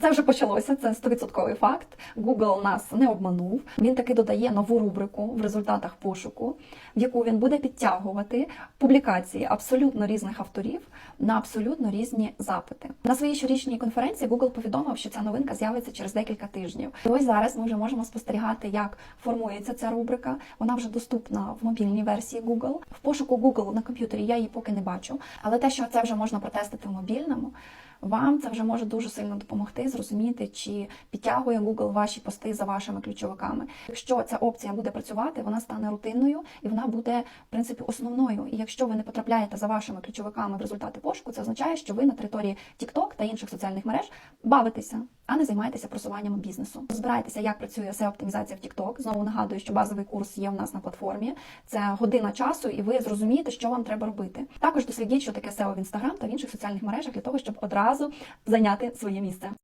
Це вже почалося, це 100% факт. Google нас не обманув. Він таки додає нову рубрику в результатах пошуку, в яку він буде підтягувати публікації абсолютно різних авторів на абсолютно різні запити. На своїй щорічній конференції Google повідомив, що ця новинка з'явиться через декілька тижнів. І ось зараз ми вже можемо спостерігати, як формується ця рубрика. Вона вже доступна в мобільній версії Google. В пошуку Google на комп'ютері я її поки не бачу, але те, що це вже можна протестити в мобільному. Вам це вже може дуже сильно допомогти зрозуміти, чи підтягує Google ваші пости за вашими ключовиками. Якщо ця опція буде працювати, вона стане рутинною і вона буде в принципі основною. І якщо ви не потрапляєте за вашими ключовиками в результати пошуку, це означає, що ви на території TikTok та інших соціальних мереж бавитеся, а не займайтеся просуванням бізнесу. Розбирайтеся, як працює SEO оптимізація в TikTok. Знову нагадую, що базовий курс є у нас на платформі. Це година часу, і ви зрозумієте, що вам треба робити. Також дослідіть, що таке SEO в Instagram та в інших соціальних мережах для того, щоб одразу зайняти своє місце.